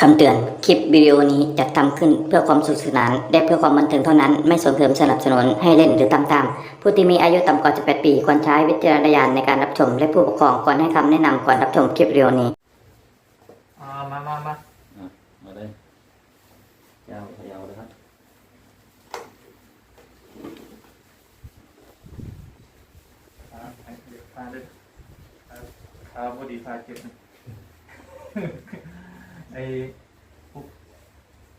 คำเตือน คลิปวิดีโอนี้จัดทำขึ้นเพื่อความสนุขสนานและเพื่อความบันเทิงเท่านั้น ไม่ส่งเสริมสนับสนุนให้เล่นหรือตามตาม ผู้ที่มีอายุต่ำกว่า 18 ปีควรใช้วิจารณญาณในการรับชม และผู้ปกครองควรให้คำแนะนำก่อนรับชมคลิปวิดีโอนี้อ่ามามามาอะมาเลยยาวพยาวเลยครับอ่าให้เดี๋ยวพาเลยอ่าขาบดีพาเจ็บนะ ไอ้หก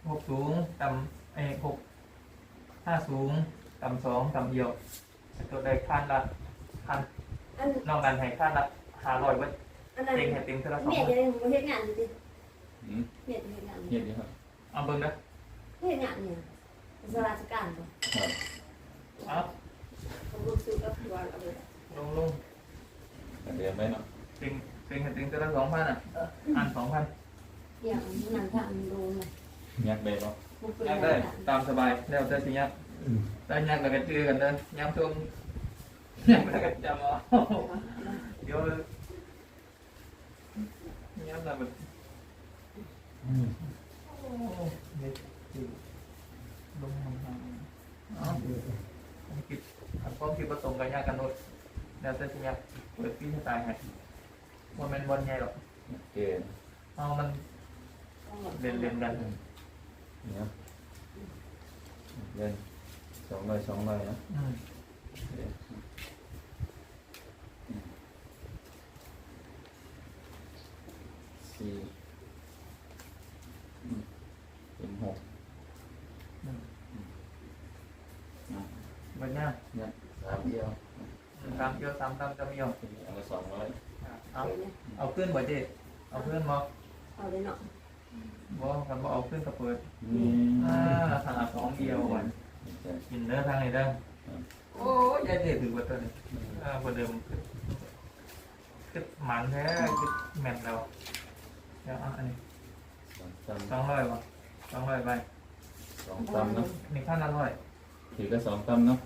หกสูงต่ำไอ้หกห้าสูงต่ำสองต่ำเอียวไอ้ตัวใดขั้นละขั้นอันนอกนั้นให้ขั้นละหาร้อยเว้ยอันนั้นเต็งให้เต็งเท่าละสองเมียจะได้เฮ็ดงานอยู่ดิอืมเมียจะเฮ็ดงานเงียบดีครับเอาเบิ่งนะเฮ็ดงานเนี่ยเป็นราชการบ่ครับเอาผมรู้สึกกับตัวเอาเลยลงลงกันเดิมไว้เนาะเต็งเต็งให้เต็งเท่าละสองพันอะอันสองพัน อย่างนั้นทางโดนเลยยักได้เนาะมันเป็นยักได้ตามสบายแล้วแต่สิยักได้ยักแล้วก็จื้อกันเด้อย้ำช่วงยักแล้วก็จำเอาเดี๋ยวย้ำแล้วมันอืมโอ้เด็กจิ๋วลงทางๆอ๋อผมคิดอันความคิดประตรงกันยากกันหมดแล้วแต่สิยักเปิดปีชะตายให้ว่ามันบอลใหญ่หรอกโอเคเอามัน เล่นเล่นๆกันนี่ครับเล่นสองใบสองใบนะอืมเดี๋ยวอืมสี่อืมเป็นหกบอลเนี่ยเนี่ยสามเดียวสามเดียวสามตามจะมีหรอกอันละสองร้อยเอาเอาขึ้นบ่เจ๊เอาขึ้นบ่เอาเลยเนาะ บ่กันบ่เอาขึ้นกับเปิดนี่อ่าหาสองเดียววันใช่กินเนื้อทางไหนเด้อโอ้ยยายเด็ดถือว่าตัวนี้อ่าคนเดิมคือคือหมันแท้คือแม่นเราเดี๋ยวเอะอันนี้สองตำสองร้อยป่ะสองร้อยไปสองตำเนาะนี่ขั้นละร้อยถือก็สองตำเนาะ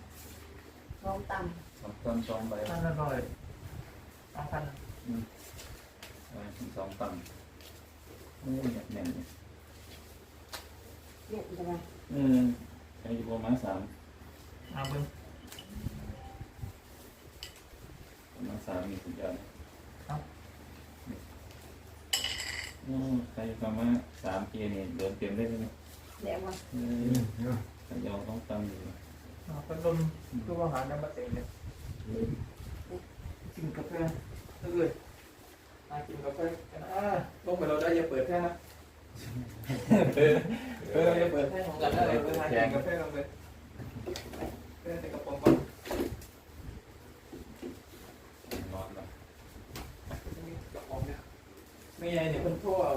ลองต่สองตำสองใบขั้นละร้อยสองพันอ่าสองตำ โอ้ยแน่นเลยเมียจะได้อืมใช้อยู่ประมาณสามเอาเบิ้งประมาณสามมีสุดยอดโอ้ใช้ประมาณสามเกียร์นี่ยเดินเต็มได้เลยนะแล้วว่าเออขยองต้องตำอยู่เอาพัดลมคือว่าหาน้ำมาเต็มเลยกินกาแฟเออ มากินกาแฟกันอ่าลงไปเราได้อย่าเปิดแค่งนะเออเอออย่าเปิดแค่งของกันได้เลยเออหากินกาแฟลงไปเออใส่กระป๋องก่อนนอนแล้วกระป๋องเนี่ยไม่ไงเนี่ยคนโทรเอา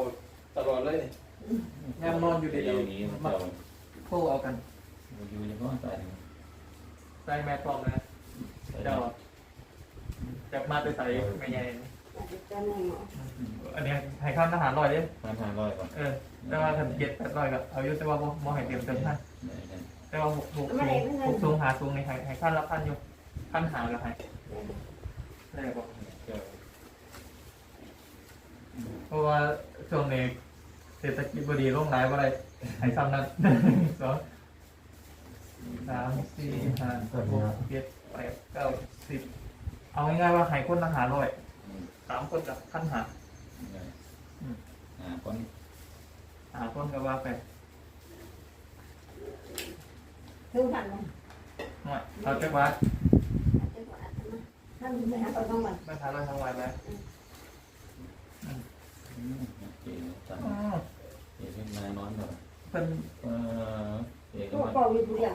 ตลอดเลยเนี่ยยังนอนอยู่ดีเดี๋ยวนี้มันจะโทรเอากันอยู่เฉพาะใส่ใส่แม่พร้อมนะเจ้าจากมาไปใส่ไม่ไง อาจจะจำได้เนาะอันนี้ให้ข้ามทหารลอยเด้พันห้าร้อยก่อนเออแต่ว่าถ้าเจ็ดแปดร้อยก็เอาอยู่แต่ว่าบ่บ่ให้เตรียมเติมท่านได้ได้แต่ว่าหกหกสูงหกสูงหาสูงในให้ให้ขั้นละพันอยู่ขั้นหาละให้ได้บ่ก็เพราะว่าช่วงนี้เศรษฐกิจบ่ดีลงหลายบ่ได้ให้ซ้ำนั้นสองสามสี่ห้าหกเจ็ดแปดเก้าสิบเอาง่ายๆว่าให้คนละหาร้อยอืม สามคนกับขั้นหาได้อืมอ่าคนหาคนก็ว่าไปถึงทันไหมหน่อยเราจะว่าท่านไม่หาตัวต้องมันไม่ทานเราทำไว้ไหมอืมโอเคจังอ๋อเดี๋ยวขึ้นมานอนหน่อยเพิ่นเออเดี๋ยวตัก็วมาเป่าอยู่เดียว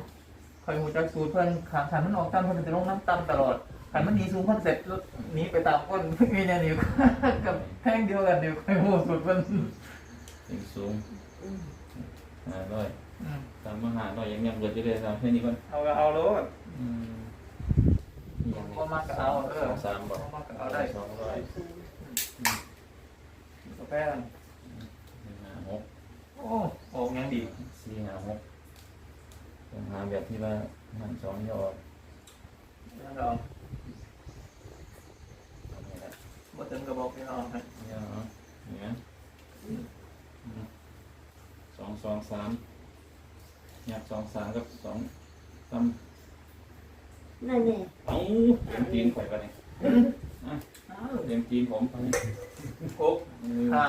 คอยหูจักสูตรเพิ่นขาขันมันออกตามเพิ่นจะลงน้ำตำตลอด ขันมันหนีสูงเพิ่นเสร็จแล้วหนีไปตามก้นมีเนี่ยนิ้วกับแท่งเดียวกันนิ้วคอยหูสูตรเพิ่นถึงสูงอืมห้าร้อยอืมตามมาหาร้อยยังยังเบิดอยู่เลยตามแค่นี้ก่อนเอาก็เอาโลดอืมยังพอมากก็เอาเออสองสามบอกพอมากก็เอาได้สองร้อยกาแฟนั่นหนึ่งห้าหกโอ้ออกยังดีสี่ห้าหกต้องหาแบบที่ว่าหันสองยอดนั่นเรา เอา ไงล่ะบ่ถึงกระบอกพี่น้องนะยอเนี่ยอสองสามหยับสองสามกับสองตนั่นแน่เอาเต็มตีนข่อยไปเลยเต็มตีนผมไปหกห้า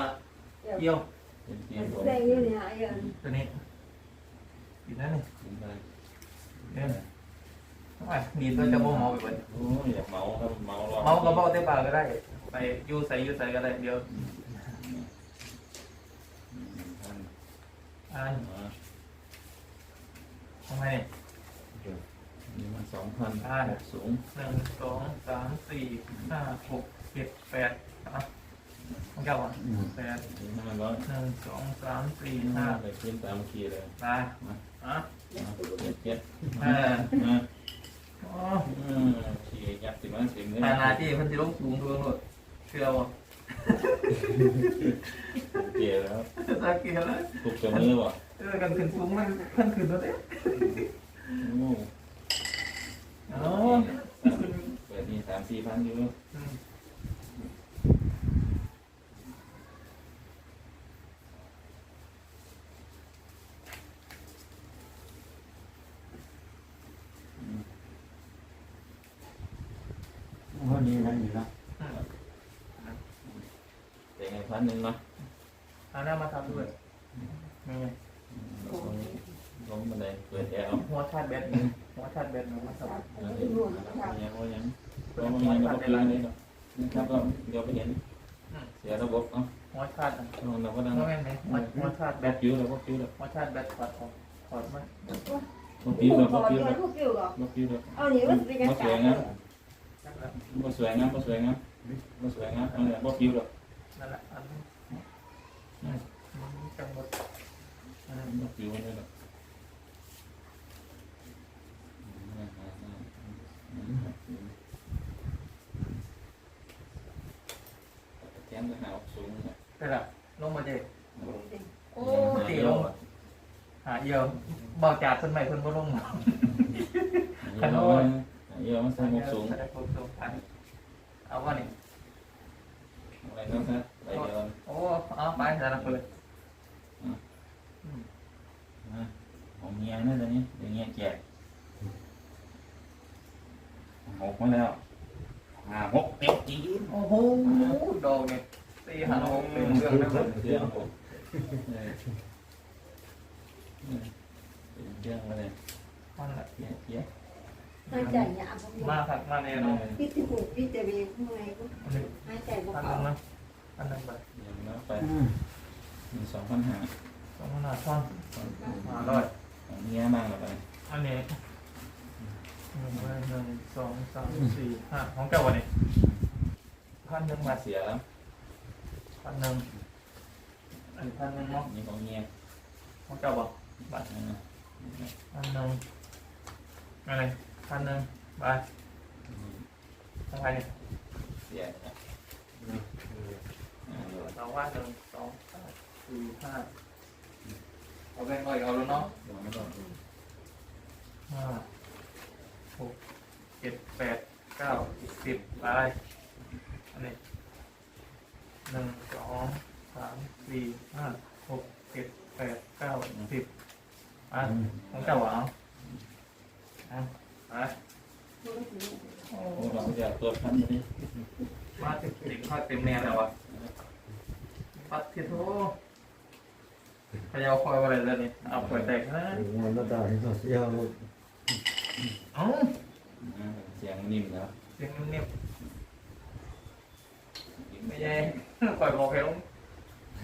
เยี่ยวเต็มตีนผมแรงนี่ยเยอะตัวนี้อีกนั่นนี่กินไปเนี่ยทำไมมีตัวจะโมเมาไปเบิดโอ้ยอยากเมาครับเมารอเมาก็เมาเต็มปากก็ได้ ไปยูใส่ยูใส่ก็ได้เดี๋ยวท่านอ่านมาทำไมนี่มันสองพันหกสูงหนึ่งสองสามสี่ห้าหกเจ็ดแปดอะของเจ้าอะแปดนี่ห้าร้อยหนึ่งสองสามสี่ห้าห้าไปขึ้นตามคีเลยไปอะเจ็ดเจ็ดเออมาอ๋ออืมขี่ยับสิบมันสิบเลยนานาที่เพันธิลงสูงตัวหมด เชื่อว่าเกี่ยแล้วตาเกียร์แล้วถูกจะมือวะเออกันขึ้นสูงมันขึ้นขึ้นตัวเด้โอ้อ๋อเปิดนี่สามสี่พันอยู่อืมวันนี้นั่นอยู่แล้วอืม แต่ไงพันหนึ่งเนาะเอาหน้ามาทำด้วยนี่ไงลงบันไดเปิดแอร์หัวชาร์จแบตนี่หัวชาร์จแบตนี่มาทำยังยังยังก็ยังก็เพียงนี้เนาะนะครับก็เดี๋ยวไปเห็น เสียระบบเนาะหัวชาร์จอะเราก็ดังว่าไงไหมหัวหัวชาร์จแบแบตตคิวเราก็คิวเราหัวชาร์จแบตถอดออกถอดมันก็คิวเราพก็อคิวเจอเราทุกคิวหรอก็คิวเราเอาหนีมันเป็นยังก็สไงวยงามก็สวยงามก็สวยงามก็สวยงามอะไรก็คิวเรา นั่นแหละอันนี้อืมจังหมดอันนั้นก็คิวนี่แหละแทนจะหาสูงเนี่ยไปละลงมาเด็กโอ้ตีลงหาเยอียวบอกจากคนใหม่คนบ่ลงเยอะมันเยอะมันสงบสูงได้ครบสูงอันเอาว่านี่ อะไรก็ครับไปเดียวโอ้เอาไปแต่ละเปิดของเมียนั่นตอนนี้เดี๋ยวเมียแจกหกมาแล้วห้าหกเต็มจีนโอ้โหดอกเนี่ยตีหันหกเป็นเรื่องได้หมดเรื่องผมเป็นเรื่องมาเลยมันแหละเยอะเยอะ หายใจหยาบมาครับมาแน่นอนพี่ที่หูพี่จะมีข้างในก็อันนี้หายใจบ่อันเข้านึงนะอันนึงไปอย่างนั้นไปหนึ่งสองพันห้าสองพันห้าท่อนมาร้อยของเมียมากเลยไปอันนี้หนึ่งหนึ่งสองสามสี่ห้าของเก่าวันนี้พันหนึ่งมาบาทเสียแล้วพันหนึ่งอันนี้พันหนึ่งเนาะนี่ของเมียของเก่าบอกบาทพันหนึ่งอะไร พันหนึ่งบาทของใครเนี่ยเสียเราว่าหนึ่งสองสามสี่ห้าเอาแบงค์ร้อยเอาแล้วเนาะโดนไม่โดนห้าหกเจ็ดแปดเก้าสิบไปอันนี้หนึ่งสองสามสี่ห้าหกเจ็ดแปดเก้าสิบอะของเจ้าหวานอะ ไปโอ้โอ้เราจะตัวพันนี้มาติดติดข้อเต็มแน่แล้ววะปัดทิโทพยาวคอยอะไรแล้วนี่เอาเปิดแตกนะงานก็ได้ก็เสียหมดเอ้าเสียงนิ่มแล้วเสียงเงียบไม่ใช่คอยบอกให้ลง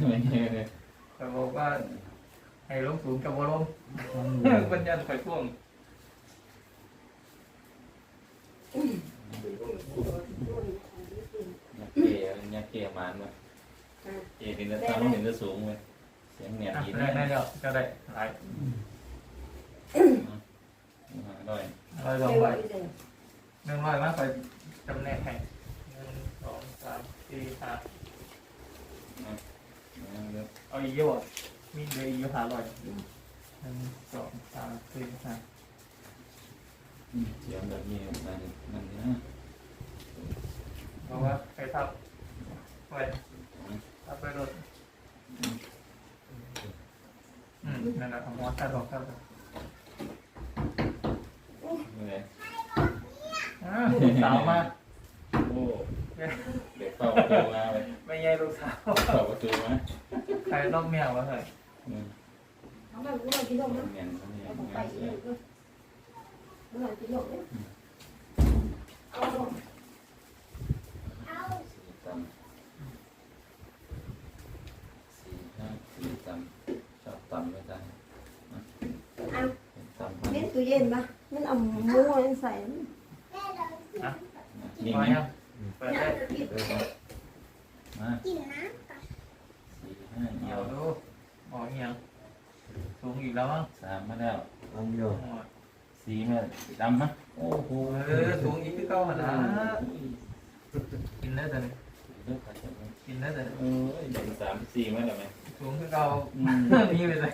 ไม่ใช่เลยคอยบอกว่าให้ลงสูงกับว่าลงปัญญาคอยพ่วง ยักเกยยักเกยมานเลยเกยเป็นตาเห็นจะสูงเลยเสียงเนี่ยดีได้ได้แล้วก็ได้หลายด้อยร้อยสองใบหนึ่งร้อยมากไปจำแนกให้หนึ่งสองสามสี่ห้าเอาอีกเยอะมีเหลืออีกเยอะหาร้อยหนึ่งสองสามสี่ห้าเสียงแบบนี้มันมันนะ เพราะว่าใครทับไปทับไปรถอืมนั่นแหละเอาหัวตัดออกครับยังไงอ้าวลูกสาวมาโอ้เด็กเฝ้าประตูมาเลยไม่ใช่ลูกสาวเฝ้าประตูมาใครรอบเมียวะเฮ้ยอืมเอาแบบนี้กินนมนะเงี้ยเขาเนียเอาไปงานเสียอีกเมื่อไหร่กินนมเนี่ยเอาสี่ตำสี่ห้าสี่ตำชอบตำไม่ได้ตำ เล่น ตู้เย็นปะมันเอาหมูมันใส่ยิงมานะยังเปิดได้มาสี่ห้าเหี่เหี่ยยววดูหมอเหี่ยวสูงอีกแล้วมั้งสามมาแล้วอันเดียวสี่มาดำมะโอ้โหเออสูงอีกที่เก้าหันนะกินได้แต่นี่เลิกขัดกันเลยกินได้แต่นี่เอ้ยเด็กสามสี่มาแล้วไหม สูงที่เก้าอืมนี่ไปเลย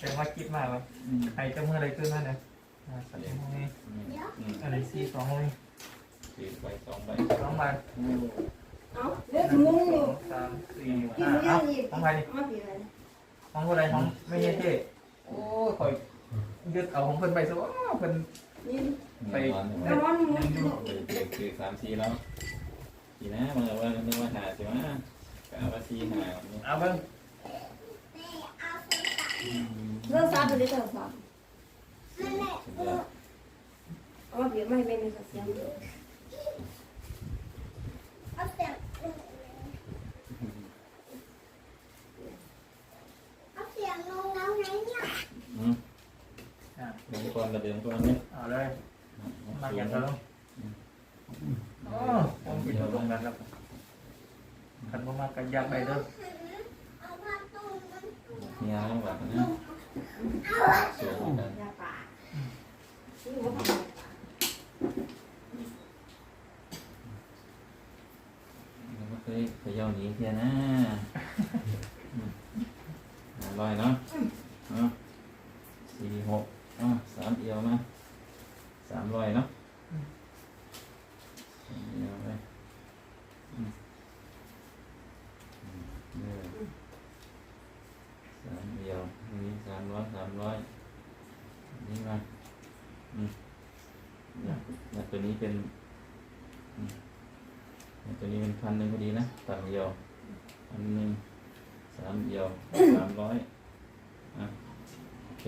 แต่ว่าคิดมากว่าอืมใครจะเมื่อไรขึ้นนั่นเนี่ยอ่าสามห้องนี้อืมอืมอะไรสี่สองห้องนี้สี่ใบสองใบสองใบโอ้เอาเลือดมุ้งอยู่สามสี่กินห้าเยเอ้าอะอีกห้องใครนี่มาปีอะไรห้องผู้ใดห้องไม่ใช่เจ๊โอ้ยคอยยึดเอาของเพิ่นไปซะว่าเพิ่นนี่ไปนอนอยู่แล้วมันมุ้งเด็กคือสามสี่แล้วสี่นะมันว่านึกว่าหาสิวะ ก็เอาว่าสี่หาเอาเบิ่งเลือดซาไปได้เท่าสามสุดยอดเอามาปีไม่ไม่มีสักเสียงอืมเดินก่อนมาเดินก่อนเนี่ยเอาเลยมาแกะซะลงโอ้ผมกินตรงนั้นครับ คันบ่มากก็อยากไปเด้อเนี่ยแบบนี้สวยกันยาป่านี่ว่าทำไมก็เคยเคยย่อหนีเทียนะอร่อยเนาะสี่หกอะสามเอียวมาสามร้อยเนาะสามเอียวไปสามเอียวนี่สาม ร้อยสามร้อยนี่มาอืมเนี่ยตัวนี้เป็นตัวนี้เป็นพันหนึ่งพอดีนะตัดเดียวพันหนึ่งสามเดียวสามร้อยอะโอเค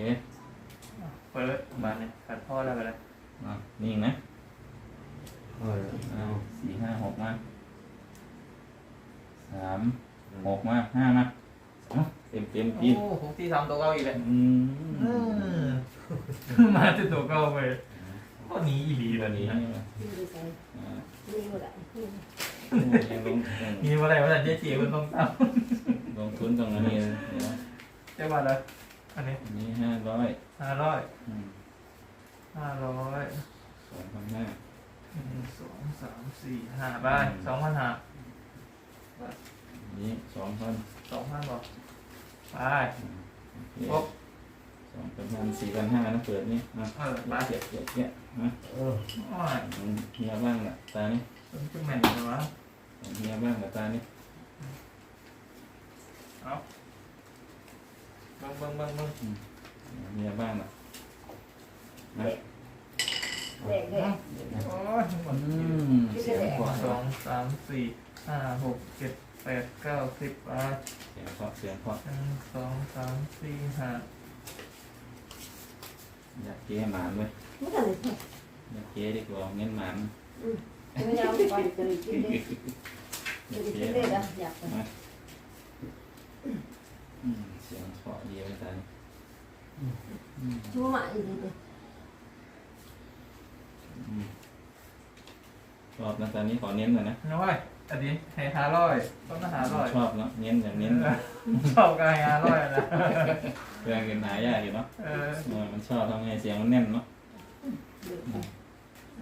เปิดมาเนี่ยขัดพ่อแล้วไปเลยอะนี่นะเอออะสี่ห้าหกมาสามหกมาห้ามา อะเต็มเต็มโอ้กินผมที่ทำตัวเก่าอีกเลยอืมมาจะตัวเก่าไปก็หนีอีหลีดีแบแบบบนี้นี้นะที่ดีใส่อ่านี่หมดอะยังลงมีอะไรวะแต่เจ๊จีมันต้องทลงทุนตรงนี้นะเดี๋ยวำใช่ป่ะเลยอันนี้อันนี้ห้าร้อยห้าร้อยอืมห้าร้อยสองพันห้าหนึ่งสองสามสี่ห้าไปสองพันห้าอันนี้สองพันสองพันบอก ไปโอเคครบสองพันห้าสี่พันห้านะเปิดนี่อะเออไปเจ็ดเจ็ดเจ็ดนะเออโอ้ยเฮียบ้างละตานี่เป็นจุ๊บแม่นเลยวะเฮียบ้างละตานี่เบิ้งเบิ้งเบิ้งเบิ้งเฮียบ้างละนะเด็กเด็กโอ้ยหมดอืมเสียงขวาสองสามสี่ห้าหกเจ็ดแปดเก้าสิบไปเสียงเพราะเสียงเพราะหนึ่งสองสามสี่ห้าอยากเก้หมานเว้ยไม่ทันเลยอยากเก้ดีกว่าเงินหมานไม่ยาวไปจะเลยกินเลยอยากกิเก้นเลยนะอยากไปอืมเสียงเพราะดีเลยตานี่อืมชั่วมาอีกเลยอืมชอบนะตานี้ขอเน้นหน่อยนะน้อย อันนี้ให้ห้าร้อยต้องหาร้อยชอบเนาะเน้นอย่างเน้นชอบกันห้าร้อยนะเรื่องเงินหายากอยู่เนาะเออเออมันชอบทำไงเสียงมันแน่นเนาะ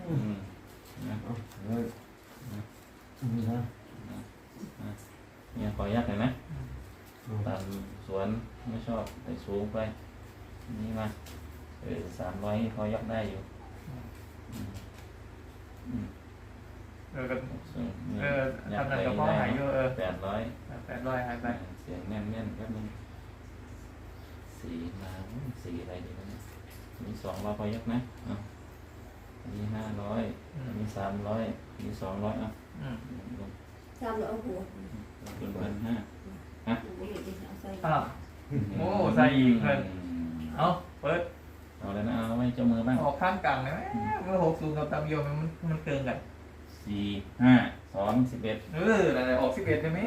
อืมนะเอาเลยนี่นะเนี่ยขอยักหน่อยนะเอาตามสวนไม่ชอบแต่สูงไป นี่มาเออสามร้อยเขายักได้อยู่ อืมอืม เออกันส่วนนี่เออยักทำได้นั้นกับพ่อหายอยู่เออแปดร้อยแปดร้อยหายไป เสียงแน่นแน่นแป๊บนึงสสี่มาอืมสี่อะไรดีวะเนี่ยอันนี้สองร้อยพอยักนะเอาอันนี้ห้าร้อยอันนี้สามร้อยอันนี้สองร้อยอะอืมลงสามร้อยเอาหัวเป็นพันห้าไม่เห็นดิเอาใส่อะโอ้ใส่อีกเลยเอาเปิดเอาเลยนะเอาไว้เจ้ามือบ้างออกข้างกลางเลยไหมเมื่อหกศูนย์กับตามโยมมันมันเกินกัน สี่ห้าสองสิบเอ็ดเอออะไรออกสิบเอ็ดได้ไหม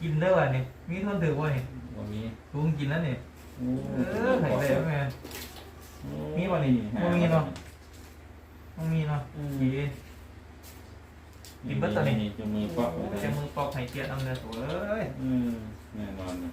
กินได้ว่ะนี่มีทนถือว่านี่วันนี้ลุงกินแล้วนี่โอ้เออไข่เลยไหมมีบ่นี่บ่มีเนาะต้องมีเนาะอืมกินกินเบิดตัวนี้เจ้ามือเปาะไว้เลยจะมือปอกไข่เกียร์เอาเนื้อตัวเอ้ยอืมแน่นอนนะ